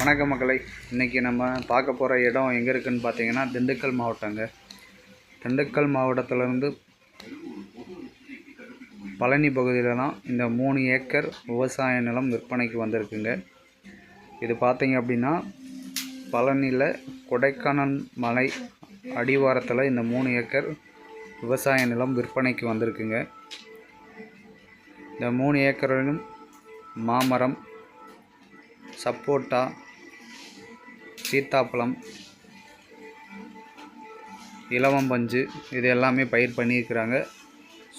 வணக்கம் மக்களை. இன்றைக்கி நம்ம பார்க்க போகிற இடம் எங்கே இருக்குதுன்னு பார்த்தீங்கன்னா திண்டுக்கல் மாவட்டங்க. திண்டுக்கல் மாவட்டத்திலேருந்து பழனி பகுதியில் தான் இந்த மூணு ஏக்கர் விவசாய நிலம் விற்பனைக்கு வந்திருக்குங்க. இது பார்த்தீங்க அப்படின்னா பழனியில் கொடைக்கானல் மலை அடிவாரத்தில் இந்த மூணு ஏக்கர் விவசாய நிலம் விற்பனைக்கு வந்திருக்குங்க. இந்த மூணு ஏக்கரிலும் மாமரம் சப்போட்டா சீத்தாப்பழம் இலவம்பஞ்சு இது எல்லாமே பயிர் பண்ணியிருக்கிறாங்க.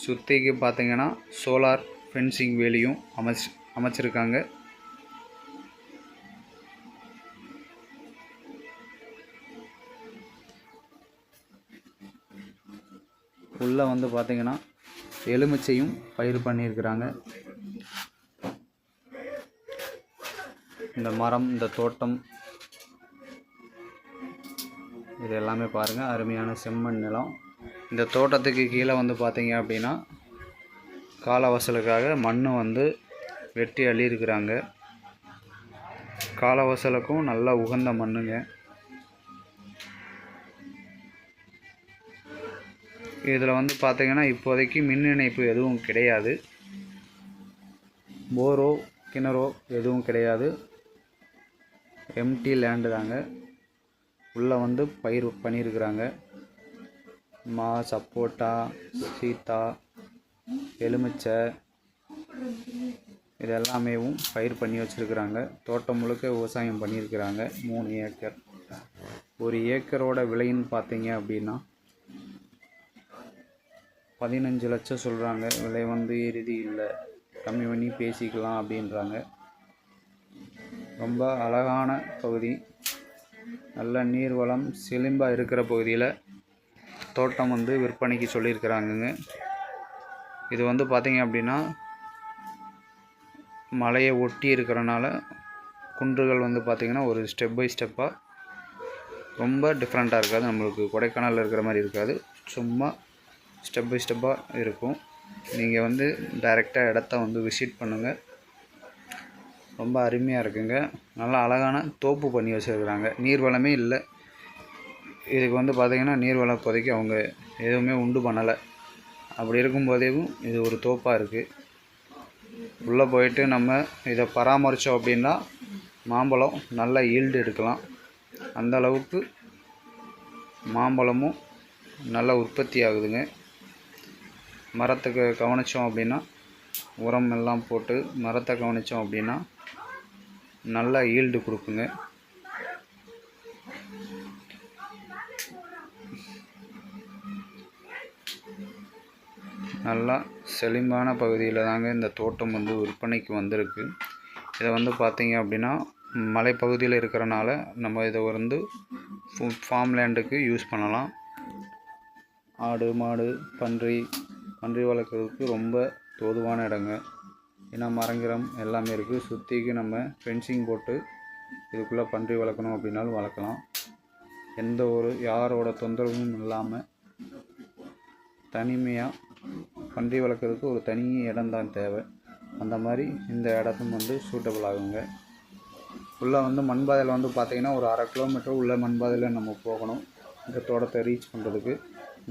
சுற்றிக்கு பார்த்தீங்கன்னா சோலார் ஃபென்சிங் வேலியும் அமைச்சு அமைச்சிருக்காங்க. உள்ளே வந்து பார்த்தீங்கன்னா எலுமிச்சையும் பயிர் பண்ணியிருக்கிறாங்க. இந்த மரம் இந்த தோட்டம் இது எல்லாமே பாருங்கள் அருமையான செம்மண் நிலம். இந்த தோட்டத்துக்கு கீழே வந்து பார்த்தீங்க அப்படின்னா காலவசலுக்காக மண் வந்து வெட்டி அள்ளியிருக்கிறாங்க. காலவசலுக்கும் நல்லா உகந்த மண்ணுங்க. இதில் வந்து பார்த்திங்கன்னா இப்போதைக்கு மின் இணைப்பு எதுவும் கிடையாது. போரோ கிணறோ எதுவும் கிடையாது. எம்டி லேண்டு தாங்க உள்ளே வந்து பயிர் பண்ணியிருக்கிறாங்க. மா சப்போட்டா சீத்தா எலுமிச்சை இது எல்லாமேவும் பயிர் பண்ணி வச்சுருக்கிறாங்க. தோட்டம் முழுக்க விவசாயம் பண்ணியிருக்கிறாங்க. மூணு ஏக்கர். ஒரு ஏக்கரோட விலைன்னு பார்த்தீங்க அப்படின்னா பதினஞ்சு லட்சம் சொல்கிறாங்க விலை வந்து இறுதி இல்லை. கம்மி பண்ணி பேசிக்கலாம் அப்படின்றாங்க. ரொம்ப அழகான பகுதி. நல்ல நீர்வளம் செழிம்பாக இருக்கிற பகுதியில் தோட்டம் வந்து விற்பனைக்கு சொல்லியிருக்கிறாங்கங்க. இது வந்து பார்த்திங்க அப்படின்னா மலையை ஒட்டி இருக்கிறனால குன்றுகள் வந்து பார்த்திங்கன்னா ஒரு ஸ்டெப் பை ஸ்டெப்பாக ரொம்ப டிஃப்ரெண்ட்டாக இருக்காது. நம்மளுக்கு கொடைக்கானலில் இருக்கிற மாதிரி இருக்காது. சும்மா ஸ்டெப் பை ஸ்டெப்பாக இருக்கும். நீங்கள் வந்து டைரெக்டாக இடத்த வந்து விசிட் பண்ணுங்கள் ரொம்ப அருமையாக இருக்குங்க. நல்லா அழகான தோப்பு பண்ணி வச்சுருக்குறாங்க. நீர்வளமே இல்லை. இதுக்கு வந்து பார்த்திங்கன்னா நீர்வளம் இப்போதைக்கு அவங்க எதுவுமே உண்டு பண்ணலை. அப்படி இருக்கும்போதேவும் இது ஒரு தோப்பாக இருக்குது உள்ளே போயிட்டு நம்ம இதை பராமரித்தோம் அப்படின்னா மாம்பழம் நல்ல ஈல்டு எடுக்கலாம். அந்த அளவுக்கு மாம்பழமும் நல்ல உற்பத்தி ஆகுதுங்க. மரத்துக்கு கவனித்தோம் அப்படின்னா உரம் எல்லாம் போட்டு மரத்தை கவனித்தோம் அப்படின்னா நல்லா ஈல்டு கொடுக்குங்க. நல்லா செழிம்பான பகுதியில் தாங்க இந்த தோட்டம் வந்து விற்பனைக்கு வந்திருக்கு. இதை வந்து பார்த்தீங்க அப்படின்னா மலைப்பகுதியில் இருக்கிறனால நம்ம இதை வந்து ஃபார்ம் லேண்டுக்கு யூஸ் பண்ணலாம். ஆடு மாடு பன்றி பன்றி வளர்க்குறதுக்கு ரொம்ப தோதுவான இடங்க. ஏன்னா மரங்கிரம் எல்லாமே இருக்குது சுற்றிக்கு நம்ம ஃபென்சிங் போட்டு இதுக்குள்ளே பன்றி வளர்க்கணும் அப்படின்னாலும் வளர்க்கலாம். எந்த ஒரு யாரோட தொந்தரவும் இல்லாமல் தனிமையாக பன்றி வளர்க்குறதுக்கு ஒரு தனி இடம் தான் தேவை. அந்த மாதிரி இந்த இடத்தும் வந்து சூட்டபிள் ஆகுங்க. உள்ளே வந்து மண்பாதையில் வந்து பார்த்திங்கன்னா ஒரு அரை கிலோமீட்டர் உள்ள மண்பாதையில் நம்ம போகணும். இந்த தோட்டத்தை ரீச் பண்ணுறதுக்கு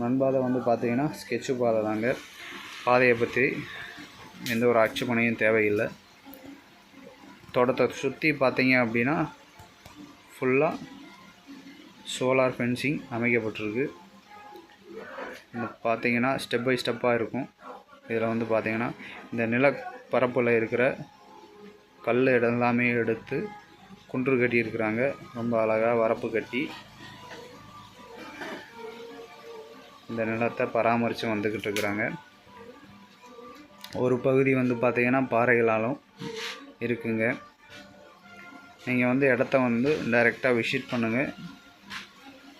மண்பாதை வந்து பார்த்திங்கன்னா ஸ்கெட்சு பாதை தாங்க. பாதையை பற்றி எந்த ஒரு அச்சுப்பணையும் தேவையில்லை. தோட்டத்தை சுற்றி பார்த்தீங்க அப்படின்னா ஃபுல்லாக சோலார் ஃபென்சிங் அமைக்கப்பட்டிருக்கு. இந்த பார்த்தீங்கன்னா ஸ்டெப் பை ஸ்டெப்பாக இருக்கும். இதில் வந்து பார்த்திங்கன்னா இந்த நிலப்பரப்பில் இருக்கிற கல் எல்லாமே எடுத்து குன்று கட்டியிருக்கிறாங்க. ரொம்ப அழகாக வரப்பு கட்டி இந்த நிலத்தை பராமரித்து வந்துக்கிட்டு இருக்கிறாங்க. ஒரு பகுதி வந்து பார்த்திங்கன்னா பாறைகளாலும் இருக்குங்க. நீங்கள் வந்து இடத்த வந்து டைரெக்டாக விசிட் பண்ணுங்கள்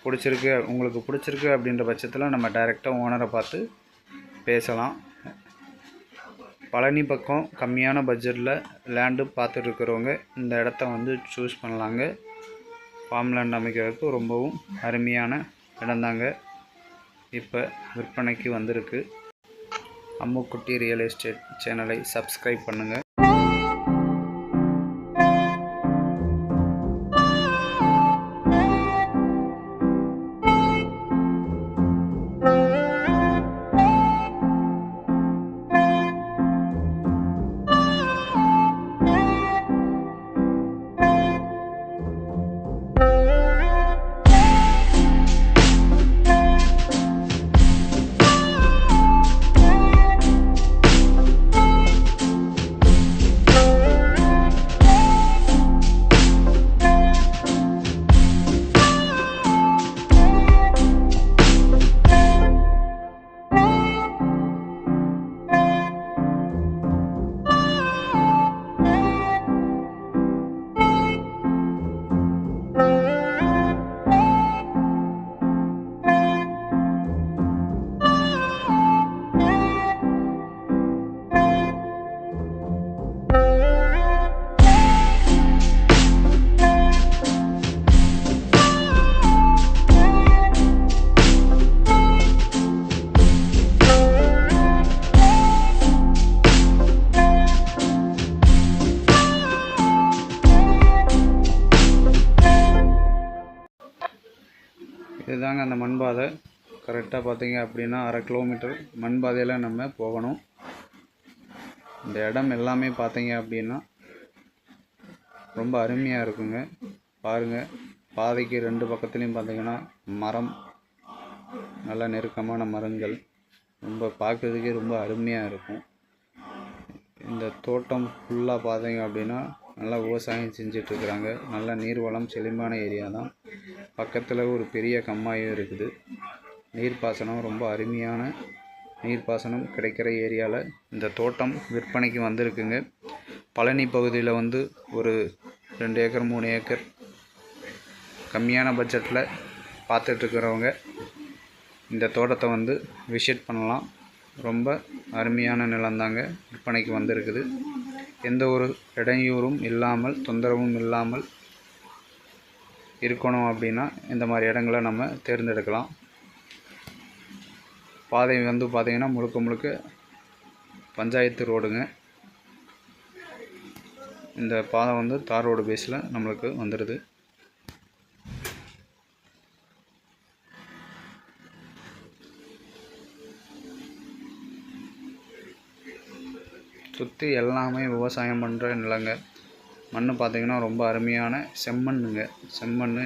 பிடிச்சிருக்கு உங்களுக்கு பிடிச்சிருக்கு அப்படின்ற பட்சத்தில் நம்ம டைரெக்டாக ஓனரை பார்த்து பேசலாம். பழனி பக்கம் கம்மியான பட்ஜெட்டில் லேண்டு பார்த்துட்ருக்கிறவங்க இந்த இடத்த வந்து சூஸ் பண்ணலாங்க. ஃபார்ம் லேண்ட் அமைக்கிறதுக்கு ரொம்பவும் அருமையான இடம்தாங்க. இப்போ விற்பனைக்கு வந்திருக்கு. அம்முக்குட்டி ரியல் எஸ்டேட் சேனலை சப்ஸ்கிரைப் பண்ணுங்கள் இதுதாங்க அந்த மண்பாதை. கரெக்டாக பார்த்தீங்க அப்படின்னா அரை கிலோமீட்டர் மண்பாதையில் நம்ம போகணும். இந்த இடம் எல்லாமே பார்த்தீங்க அப்படின்னா ரொம்ப அருமையாக இருக்குங்க. பாருங்கள் பாதைக்கு ரெண்டு பக்கத்துலேயும் பார்த்தீங்கன்னா மரம் நல்ல நெருக்கமான மரங்கள். ரொம்ப பார்க்குறதுக்கே ரொம்ப அருமையாக இருக்கும். இந்த தோட்டம் ஃபுல்லாக பார்த்தீங்க அப்படின்னா நல்லா விவசாயம் செஞ்சிட்ருக்குறாங்க நல்ல நீர்வளம் செழிமான ஏரியா தான். பக்கத்தில் ஒரு பெரிய கம்மாயும் இருக்குது. நீர்ப்பாசனம் ரொம்ப அருமையான நீர்ப்பாசனம் கிடைக்கிற ஏரியாவில் இந்த தோட்டம் விற்பனைக்கு வந்திருக்குங்க. பழனி பகுதியில் வந்து ஒரு ரெண்டு ஏக்கர் மூணு ஏக்கர் கம்மியான பட்ஜெட்டில் பார்த்துட்ருக்கிறவங்க இந்த தோட்டத்தை வந்து விசிட் பண்ணலாம். ரொம்ப அருமையான நிலம்தாங்க விற்பனைக்கு வந்திருக்குது. எந்த ஒரு இடையூறும் இல்லாமல் தொந்தரவும் இல்லாமல் இருக்கணும் அப்படின்னா இந்த மாதிரி இடங்களை நம்ம தேர்ந்தெடுக்கலாம். பாதை வந்து பார்த்திங்கன்னா முழுக்க முழுக்க பஞ்சாயத்து ரோடுங்க. இந்த பாதை வந்து தார் ரோடு பேஸில் நம்மளுக்கு வந்துடுது சுற்றி எல்லாமே விவசாயம் பண்ணுற நிலங்க. மண் பார்த்திங்கன்னா ரொம்ப அருமையான செம்மண்ணுங்க. செம்மண்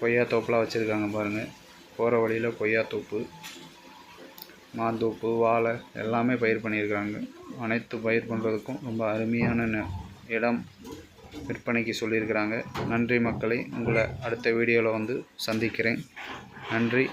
கொய்யாத்தோப்புலாம் வச்சுருக்காங்க பாருங்கள் போகிற வழியில் கொய்யா தோப்பு மாந்தோப்பு வாழை எல்லாமே பயிர் பண்ணியிருக்காங்க. அனைத்து பயிர் பண்ணுறதுக்கும் ரொம்ப அருமையான இடம் விற்பனைக்கு சொல்லியிருக்கிறாங்க. நன்றி மக்களை. உங்களை அடுத்த வீடியோவில் வந்து சந்திக்கிறேன். நன்றி.